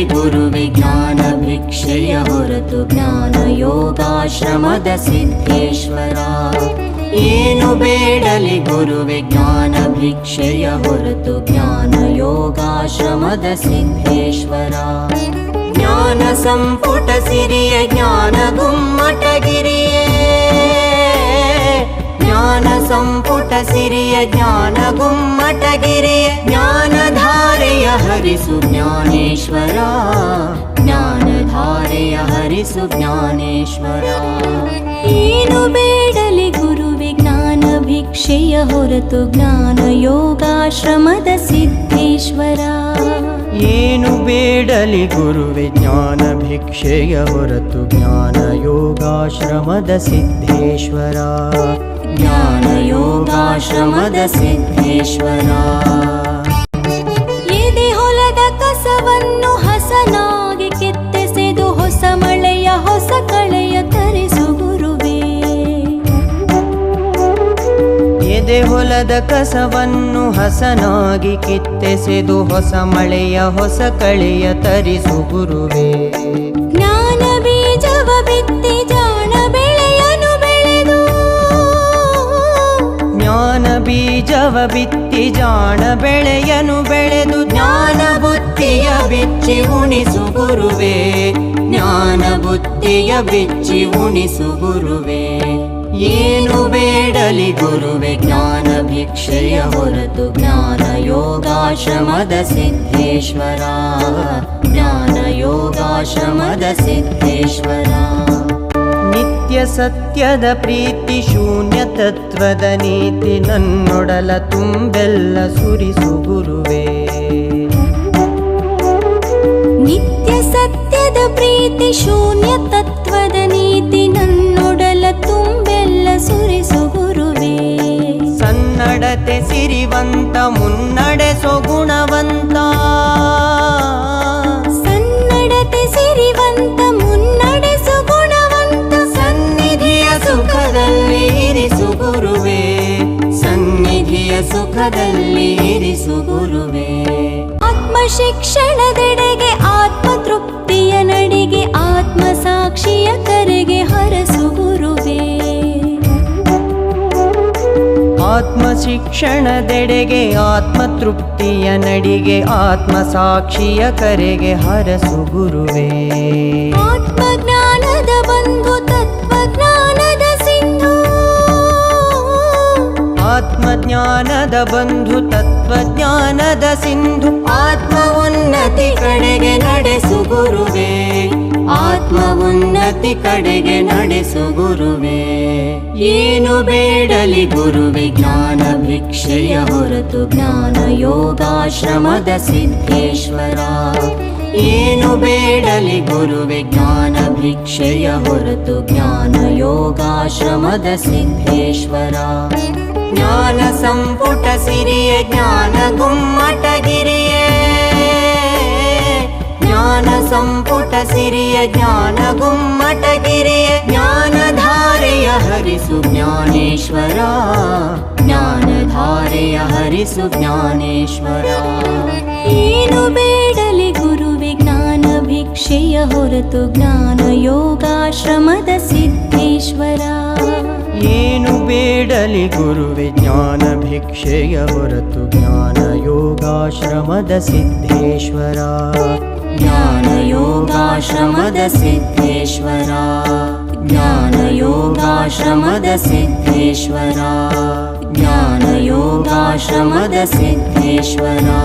ಶ್ರೀ ಗುರುವೆ ಜ್ಞಾನ ಭಿಕ್ಷೆಯ ಹೊರತು ಜ್ಞಾನ ಯೋಗಾಶ್ರಮದ ಸಿದ್ಧೇಶ್ವರ. ಏನು ಬೇಡಲಿ ಗುರುವೆ ಜ್ಞಾನ ಭಿಕ್ಷೆಯ ಹೊರತು ಜ್ಞಾನ ಯೋಗಾಶ್ರಮದ ಸಿದ್ಧೇಶ್ವರ. ಜ್ಞಾನ ಸಂಪುಟ ಸಿರಿಯ ಜ್ಞಾನ ಗುಮ್ಮಟಗಿರಿಯೇ ಜ್ಞಾನ ಸಂಪುಟ ಸಿರಿಯ ಜ್ಞಾನ ಗುಮ್ಮಟಗಿರಿಯ ಜ್ಞಾನ ಜ್ಞಾನಧಾರೆಯ ಹರಿಸು ಜ್ಞಾನೇಶ್ವರ. ಜ್ಞಾನಧಾರೆಯ ಹರಿಸು ಜ್ಞಾನೇಶ್ವರ. ಏನು ಬೇಡಲಿ ಗುರುವೆ ಜ್ಞಾನ ಭಿಕ್ಷೆಯ ಹೊರತು ಜ್ಞಾನ ಯೋಗಾಶ್ರಮದ ಸಿದ್ಧೇಶ್ವರ ಏನು ಬೇಡಲಿ ಗುರುವೆ ಜ್ಞಾನ ಭಿಕ್ಷೆಯ ಹೊರತು ಜ್ಞಾನ ಯೋಗಾಶ್ರಮದ ಸಿದ್ಧೇಶ್ವರ ಜ್ಞಾನ ಯೋಗಾಶ್ರಮದ ಸಿದ್ಧೇಶ್ವರ ಎದೆ ಕಸವನ್ನು ಹಸನಾಗಿ ಕಿತ್ತೆಸೆದು ಹೊಸ ಮಳೆಯ ಹೊಸ ಕಳೆಯ ತರಿಸು ಗುರುವೇ ಜ್ಞಾನ ಬೀಜವ ಬಿತ್ತಿ ಜಾಣ ಬೆಳೆಯನು ಬೆಳೆದು. ಜ್ಞಾನ ಬೀಜವ ಬಿತ್ತಿ ಜಾಣ ಬೆಳೆಯನು ಬೆಳೆದು. ಜ್ಞಾನ ಬುತ್ತಿಯ ಬಿಚ್ಚಿ ಉಣಿಸು ಗುರುವೆ. ಜ್ಞಾನ ಬುತ್ತಿಯ ಬಿಚ್ಚಿ ಉಣಿಸು ಗುರುವೇ. ಏನು ಬೇಡಲಿ ಗುರುವೆ ಜ್ಞಾನ ಭಿಕ್ಷೆಯ ಹೊರತು ಜ್ಞಾನ ಯೋಗಾಶ್ರಮದ ಸಿದ್ಧೇಶ್ವರ ಜ್ಞಾನ ಯೋಗಾಶ್ರಮದ ಸಿದ್ಧೇಶ್ವರ ನಿತ್ಯ ಸತ್ಯದ ಪ್ರೀತಿ ಶೂನ್ಯ ತತ್ವದ ನೀತಿ ನನ್ನೊಡಲ ತುಂಬೆಲ್ಲ ಸುರಿಸು ಗುರುವೇ. ನಿತ್ಯ ಸತ್ಯದ ಪ್ರೀತಿ ಶೂನ್ಯ ಸಿರಿವಂತ ಮುನ್ನಡೆ ಗುಣವಂತ ಸನ್ನಡತೆ ಸಿರಿವಂತ ಮುನ್ನಡೆ ಗುಣವಂತ ಸನ್ನಿಧಿಯ ಸುಖದಲ್ಲಿ ಇರಿಸು ಗುರುವೆ ಸನ್ನಿಧಿಯ ಸುಖದಲ್ಲಿ ಇರಿಸು ಗುರುವೆ ಆತ್ಮ ಶಿಕ್ಷಣದೆಡೆಗೆ ಶಿಕ್ಷಣದೆಡೆಗೆ ಆತ್ಮತೃಪ್ತಿಯ ನಡಿಗೆ ಆತ್ಮ ಸಾಕ್ಷಿಯ ಕರೆಗೆ ಹರಸು ಗುರುವೇ. ಆತ್ಮಜ್ಞಾನದ ಬಂಧು ತತ್ವಜ್ಞಾನದ ಸಿಂಧು. ಆತ್ಮಜ್ಞಾನದ ಬಂಧು ತತ್ವಜ್ಞಾನದ ಸಿಂಧು. ಆತ್ಮ ಉನ್ನತಿ ಕಡೆಗೆ ನಡೆಸು ಗುರುವೇ. ಆತ್ಮ ಉನ್ನತಿ ಕಡೆಗೆ ನಡೆಸು ಗುರುವೇ. ಏನು ಬೇಡಲಿ ಗುರುವೆ ಜ್ಞಾನ ಭಿಕ್ಷೆಯ ಹೊರತು ಜ್ಞಾನ ಯೋಗಾಶ್ರಮದ ಸಿದ್ಧೇಶ್ವರ ಏನು ಬೇಡಲಿ ಗುರುವೆ ಜ್ಞಾನ ಭಿಕ್ಷೆಯ ಹೊರತು ಜ್ಞಾನ ಯೋಗಾಶ್ರಮದ ಸಿದ್ಧೇಶ್ವರ ಜ್ಞಾನ ಸಂಪುಟ ಸಿರಿಯ, ಜ್ಞಾನ ಗುಮ್ಮಟಗಿರಿಯೇ ಜ್ಞಾನ ಸಂಪುಟ ಸಿರಿಯ, ಜ್ಞಾನ ಗುಮ್ಮಟಗಿರಿಯ ಜ್ಞಾನಧಾರೆಯ ಹರಿಸು ಜ್ಞಾನೇಶ್ವರ ಜ್ಞಾನಧಾರೆಯ ಹರಿಸು ಜ್ಞಾನೇಶ್ವರ ಏನು ಬೇಡಲಿ ಗುರುವೆ ಜ್ಞಾನ ಭಿಕ್ಷೆಯ ಹೊರತು ಜ್ಞಾನ ಯೋಗಾಶ್ರಮದ ಸಿದ್ಧೇಶ್ವರ ಏನು ಬೇಡಲಿ ಗುರುವೆ ಜ್ಞಾನ ಭಿಕ್ಷೆಯ ಹೊರತು ಜ್ಞಾನ ಯೋಗಾಶ್ರಮದ ಸಿದ್ಧೇಶ್ವರ ಜ್ಞಾನ ಯೋಗಾಶ್ರಮದ ಸಿದ್ಧೇಶ್ವರ ज्ञानयोगा श्रमदसिद्धेश्वरा